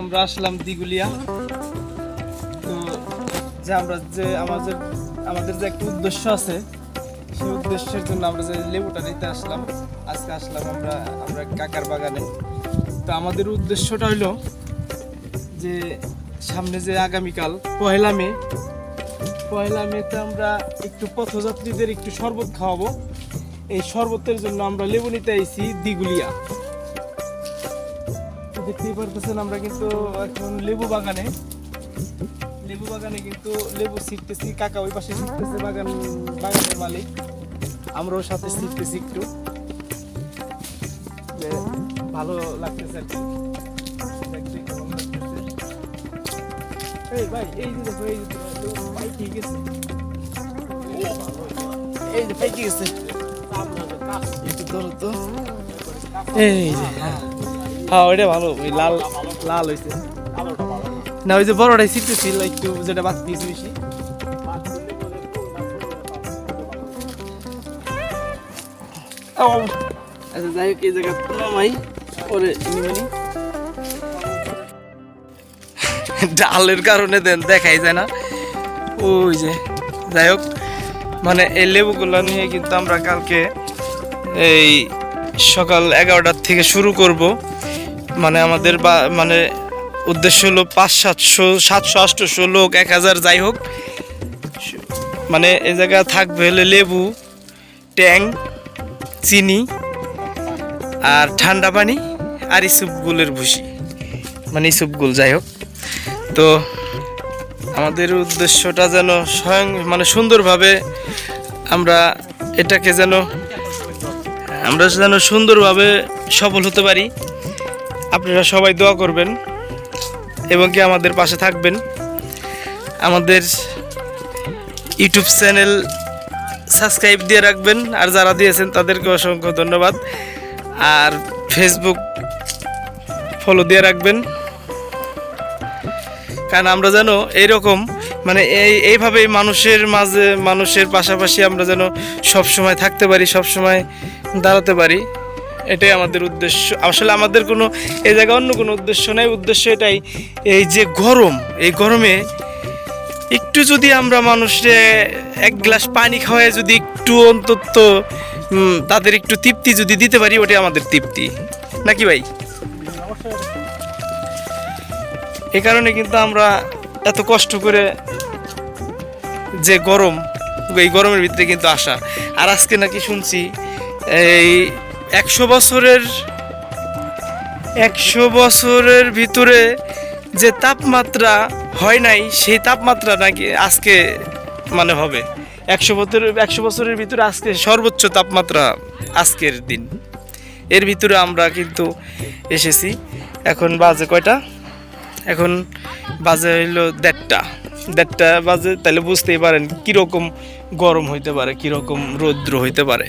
আমরা আসলাম দিগুলিয়া। তো যে আমরা যে আমাদের আমাদের যে একটা উদ্দেশ্য আছে, সেই উদ্দেশ্যের জন্য আমরা যে লেবুটা নিতে আসলাম, আজকে আসলাম আমরা আমরা কাকার বাগানে। তো আমাদের উদ্দেশ্যটা হলো যে সামনে যে আগামীকাল, পয়লা মে, পয়লা মেতে আমরা একটু পথযাত্রীদের একটু শরবত খাওয়াবো। এই শরবতের জন্য আমরা লেবু নিতে আইছি দিগুলিয়া। দেখতেই পারতেছেন আমরা কিন্তু এখন লেবু বাগানে। লেবু বাগানে কিন্তু লেবু শিখতেছি কাকা ওই পাশে ছিটতেছে বাগান বাগানের মালিক। আমরাও সাথে শিখতেছি একটু। ভালো লাগতেছে আর কি। এই ভাই এই যে দেখো এই যে দেখো, ভাই ঠিক আছে এই যে এই যে হ্যাঁ ওইটা ভালো ওই লাল লাল হয়েছে না ওই যে বড়টাই শিখতেছিল একটু যেটা বাদ দিয়েছি বেশি। আচ্ছা যাই হোক এই জায়গা নামাই ওরে নিমানি ডালের কারণে দেন দেখাই যায় না। ওই যে যাই হোক মানে এই লেবুগুলো নিয়ে কিন্তু আমরা কালকে এই সকাল এগারোটার থেকে শুরু করব। মানে আমাদের বা মানে উদ্দেশ্য হলো পাঁচ, সাতশো সাতশো আটশোশো লোক, এক হাজার যাই হোক। মানে এই জায়গা থাকবে হলে লেবু, ট্যাং, চিনি আর ঠান্ডা পানি আর ইসুপগুলের ভুসি। মানে ইসুপগুল যাই হোক। তো আমাদের উদ্দেশ্যটা যেন স্বয়ং মানে সুন্দরভাবে আমরা এটাকে যেন, আমরা যেন সুন্দরভাবে সফল হতে পারি। আপনারা সবাই দোয়া করবেন এবং কি আমাদের পাশে থাকবেন। আমাদের ইউটিউব চ্যানেল সাবস্ক্রাইব দিয়ে রাখবেন, আর যারা দিয়েছেন তাদেরকে অসংখ্য ধন্যবাদ। আর ফেসবুক ফলো দিয়ে রাখবেন। কারণ আমরা যেন এইরকম মানে এই, এইভাবেই মানুষের মাঝে, মানুষের পাশাপাশি আমরা যেন সব সময় থাকতে পারি সব সময় দাঁড়াতে পারি। এটাই আমাদের উদ্দেশ্য। আসলে আমাদের কোনো এই জায়গায় অন্য কোনো উদ্দেশ্য নেই। উদ্দেশ্য এটাই, এই যে গরম, এই গরমে একটু যদি আমরা মানুষে এক গ্লাস পানি খাওয়ায় যদি একটু অন্তত তাদের একটু তৃপ্তি যদি দিতে পারি, ওটাই আমাদের তৃপ্তি। নাকি ভাই? এ কারণে কিন্তু আমরা এত কষ্ট করে যে গরম, এই গরমের ভিতরে কিন্তু আসা। আর আজকে নাকি শুনছি, এই একশো বছরের একশো বছরের ভিতরে যে তাপমাত্রা হয় নাই, সেই তাপমাত্রা নাকি আজকে মানে হবে। একশো বছর একশো বছরের ভিতরে আজকে সর্বোচ্চ তাপমাত্রা আজকের দিন। এর ভিতরে আমরা কিন্তু এসেছি। এখন বাজে কয়টা? এখন বাজে হইল দেড়টা। দেড়টা বাজে, তাহলে বুঝতেই পারেন কীরকম গরম হইতে পারে, কীরকম রৌদ্র হইতে পারে।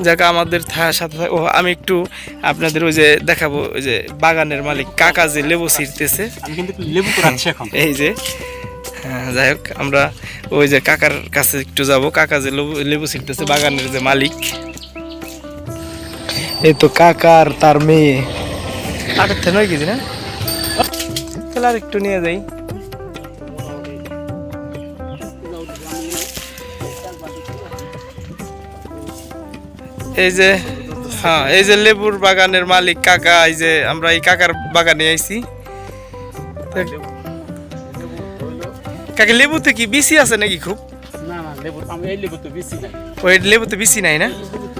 যাক আমাদের থা- সাথে থাক- ও আমি একটু আপনাদের ওই যে দেখাবো ওই যে বাগানের মালিক কাকা যে লেবু ছিঁড়তেছে। লেবু এখন। এই যে হ্যাঁ, যাই হোক আমরা ওই যে কাকার কাছে একটু যাব। কাকা যে লেবু লেবু ছিঁড়তেছে বাগানের যে মালিক। এই তো কাকার তার মেয়ে। আটের নয় কেজি না তাহলে আর একটু নিয়ে যাই। এই যে হ্যাঁ এই যে লেবুর বাগানের মালিক কাকা এই যে আমরা এই কাকার বাগানে আইছি। কাকা লেবুতে কি বিসি আছে নাকি খুব? না না বেশি ওই লেবুতে বিসি নাই। না?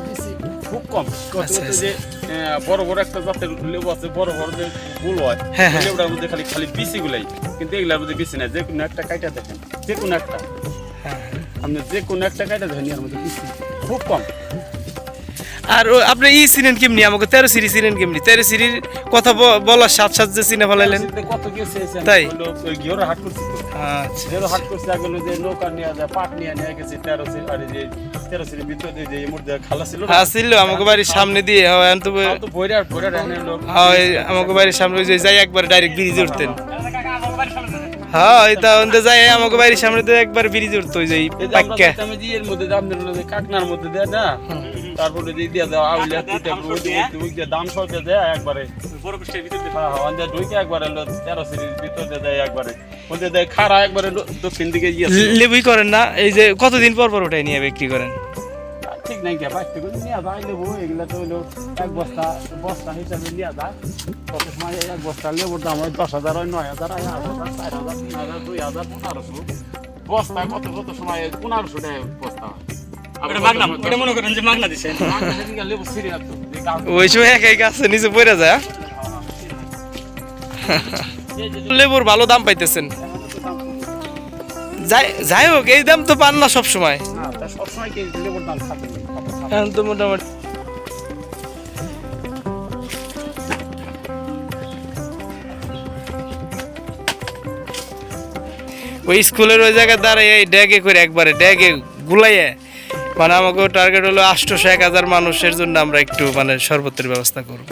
বেশি খুব কম। আচ্ছা, যে আহ, বড় বড় একটা জাতের লেবু আছে বড় বড় যে গুল হয় হ্যাঁ, হ্যাঁ। লেবুটার মধ্যে খালি খালি গুলাই কিন্তু এগুলার মধ্যে বিসি নাই। যে কোনো একটা কাইটা দেখেন যে কোনো একটা। হ্যাঁ। আপনি যে কোনো একটা কাইটা দেখেন এর মধ্যে বিসি খুব কম। আর আপনি ই চিনেন কেমনি? আমাকে তেরো সিরি চিনেন কেমনি? তেরো সিরির কথা বলার সাথ সাথ যে চিনে ফেলাইলেন। তাই? আমাকে বাড়ির সামনে দিয়ে হয় হ্যাঁ আমাকে বাড়ির সামনে যাই একবার ডাইরেক্ট ব্রিজে উঠতেন। হ্যাঁ ওই তা ওনতে যাই আমাকে বাড়ির সামনে তো একবার ব্রিজে উঠতো ওই যে পাক্কা। মধ্যে কাকনার দেয় না তারপরে দিয়ে দিয়ে দেওয়া আউলিয়া দুইটা ওই ওই যে দাম সরতে দেয় একবারে। বড় বৃষ্টির ভিতর দিয়ে হ্যাঁ হ্যাঁ অন্ধে ঢুকে একবারে হলো তেরো সিরিজ ভিতরে দেয় একবারে। ওদের দেয় খারা একবারে দক্ষিণ দিকে গিয়ে। লেবুই করেন না এই যে কতদিন পর পর ওটাই নিয়ে বিক্রি করেন? ঠিক নাই কে বাইশ থেকে নিয়ে যায় লেবু এগুলা তো হলো এক বস্তা বস্তা হিসাবে নিয়ে যায়। কত সময় এক বস্তা লেবুর দাম হয় দশ হাজার হয় নয় হাজার হয় আট হাজার চার হাজার তিন হাজার দুই হাজার পনেরোশো। বস্তা কত কত সময় পনেরোশো টাকা বস্তা হয়। আবার ওটা কত মাগনা সময় ওটা করেন যে মাগনা দিছে মাগনা থেকে লেবু ছিঁড়ে রাখতো। যে গাছ- ওই সময় একাই গাছে নিচে পড়ে যায় লেবুর ভালো দাম পাইতেছেন। যাই হোক, এই দাম তো পান না সবসময়? এখন তো মোটামুটি ওই স্কুলের ওই জায়গায় এই ড্যাগে করে একবারে ড্যাগে গুলাইয়ে মানে আমাকে টার্গেট হলো আটশোশো এক হাজার মানুষের জন্য আমরা একটু মানে শরবতের ব্যবস্থা করব।